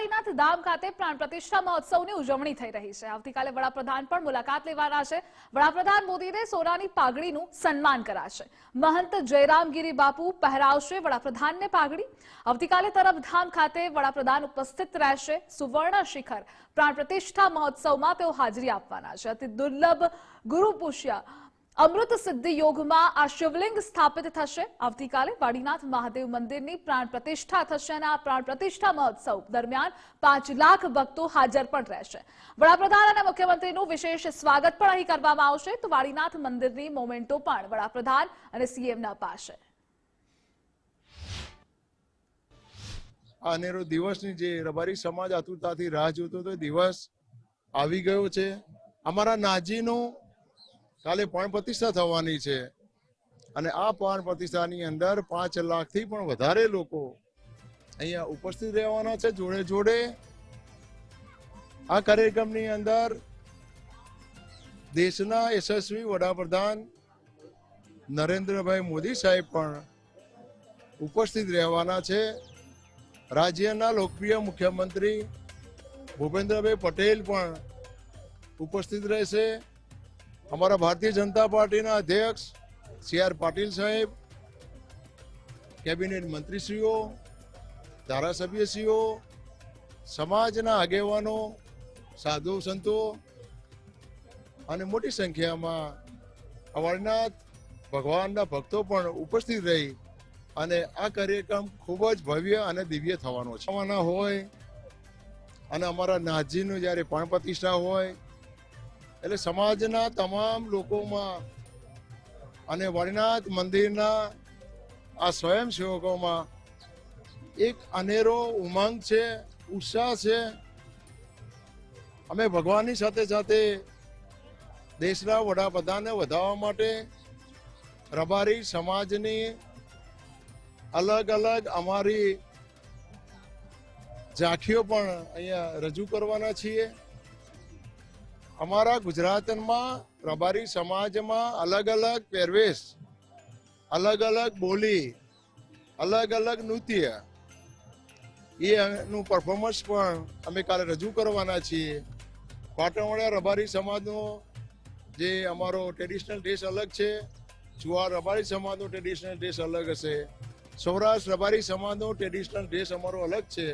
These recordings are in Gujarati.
શ્રીવાડીનાથ ધામ ખાતે પ્રાણ પ્રતિષ્ઠા મહોત્સવની ઉજવણી થઈ રહી છે. આવતીકાલે વડાપ્રધાન પણ મુલાકાત લેવાના છે. વડાપ્રધાન મોદીને સોનાની પાઘડીનું સન્માન કરાશે. મહંત જયરામગીરી બાપુ પહેરાવશે વડાપ્રધાનને પાઘડી. આવતીકાલે તરફધામ ખાતે વડાપ્રધાન ઉપસ્થિત રહેશે. સુવર્ણ શિખર પ્રાણ પ્રતિષ્ઠા મહોત્સવમાં તેઓ હાજરી આપવાના છે. અતિ દુર્લભ ગુરુ પુષ્ય અમૃત સિદ્ધિ યોગમાં આ શિવલિંગ સ્થાપિત થશે. આવતીકાલે વાડીનાથ મહાદેવ મંદિરની પ્રાણ પ્રતિષ્ઠા થશે અને આ પ્રાણ પ્રતિષ્ઠા મહોત્સવ દરમિયાન પાંચ લાખ ભક્તો હાજર પણ રહેશે. વડાપ્રધાન અને મુખ્યમંત્રીનું વિશેષ સ્વાગત પણ અહીં કરવામાં આવશે. તો વાડીનાથ મંદિરની મોમેન્ટો પણ વડાપ્રધાન અને સીએમના પાસે. અનેરો દિવસની જે રબારી સમાજ આતુરતાથી રાહ જોતો હતો દિવસ આવી ગયો છે. અમારા નાજીનું કાલે પણ પ્રતિષ્ઠા થવાની છે. અને આ પણ પ્રતિષ્ઠાની અંદર પાંચ લાખથી પણ વધારે લોકો અહીંયા ઉપસ્થિત રહેવાના છે જોડે જોડે. આ કાર્યક્રમની અંદર દેશના યશસ્વી વડાપ્રધાન નરેન્દ્રભાઈ મોદી સાહેબ પણ ઉપસ્થિત રહેવાના છે. રાજ્યના લોકપ્રિય મુખ્યમંત્રી ભૂપેન્દ્રભાઈ પટેલ પણ ઉપસ્થિત રહેશે. અમારા ભારતીય જનતા પાર્ટીના અધ્યક્ષ સી આર પાટીલ સાહેબ, કેબિનેટ મંત્રીશ્રીઓ, ધારાસભ્યશ્રીઓ, સમાજના આગેવાનો, સાધુ સંતો અને મોટી સંખ્યામાં અમરનાથ ભગવાનના ભક્તો પણ ઉપસ્થિત રહી અને આ કાર્યક્રમ ખૂબ જ ભવ્ય અને દિવ્ય થવાનો છે. હોય અને અમારા નાથજીનું જ્યારે પણ પ્રતિષ્ઠા હોય એટલે સમાજના તમામ લોકોમાં અને વળનાથ મંદિરના આ સ્વયંસેવકોમાં એક અનેરો ઉમંગ છે, ઉત્સાહ છે. અમે ભગવાનની સાથે સાથે દેશના વડાપ્રધાનને વધાવવા માટે રબારી સમાજની અલગ અલગ અમારી ઝાંખીઓ પણ અહીંયા રજૂ કરવાના છીએ. અમારા ગુજરાતમાં પ્રભારી સમાજમાં અલગ અલગ પહેરવેશ, અલગ અલગ બોલી, અલગ અલગ નૃત્ય એનું પરફોર્મન્સ પણ અમે કાલે રજૂ કરવાના છીએ. પાટણવાડા રબારી સમાજનો જે અમારો ટ્રેડિશનલ ડ્રેસ અલગ છે, જુવાર રબારી સમાજનો ટ્રેડિશનલ ડ્રેસ અલગ હશે, સૌરાષ્ટ્ર રબારી સમાજનો ટ્રેડિશનલ ડ્રેસ અમારો અલગ છે.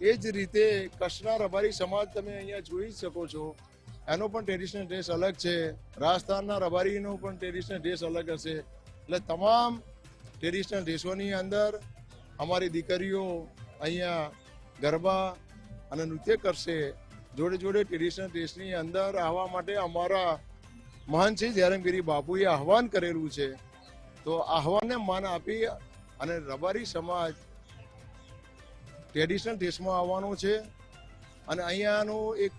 એ જ રીતે કચ્છના રબારી સમાજ તમે અહીંયા જોઈ શકો છો. એનો પણ ટ્રેડિશનલ ડ્રેસ અલગ છે. રાજસ્થાનના રબારીનો પણ ટ્રેડિશનલ ડ્રેસ અલગ હશે. એટલે તમામ ટ્રેડિશનલ ડ્રેસોની અંદર અમારી દીકરીઓ અહીંયા ગરબા અને નૃત્ય કરશે. જોડે જોડે ટ્રેડિશનલ ડ્રેસની અંદર આવવા માટે અમારા મહાન છે ધ્યાનગીરી બાપુએ આહવાન કરેલું છે. તો આહવાનને માન આપી અને રબારી સમાજ ટ્રેડિશનલ ડ્રેસમાં આવવાનો છે. અને અહીંયાનું એક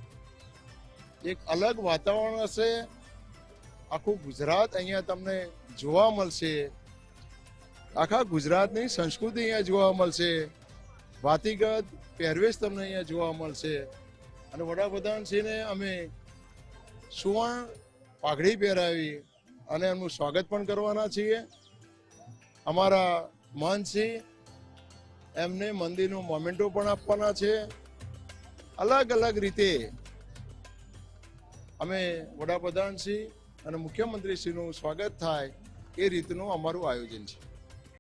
એક અલગ વાતાવરણ હશે. આખું ગુજરાત અહીંયા તમને જોવા મળશે. આખા ગુજરાતની સંસ્કૃતિ અહીંયા જોવા મળશે. વાતિગત પહેરવેશ તમને અહીંયા જોવા મળશે. અને વડાપ્રધાનશ્રીને અમે સુવર્ણ પાઘડી પહેરાવી અને એમનું સ્વાગત પણ કરવાના છીએ. અમારા મહંતસિંહ એમને મંદિરનું મોમેન્ટો પણ આપવાના છે. અલગ અલગ રીતે અમે વડાપ્રધાનશ્રી અને મુખ્યમંત્રીશ્રીનું સ્વાગત થાય એ રીતનું અમારું આયોજન છે.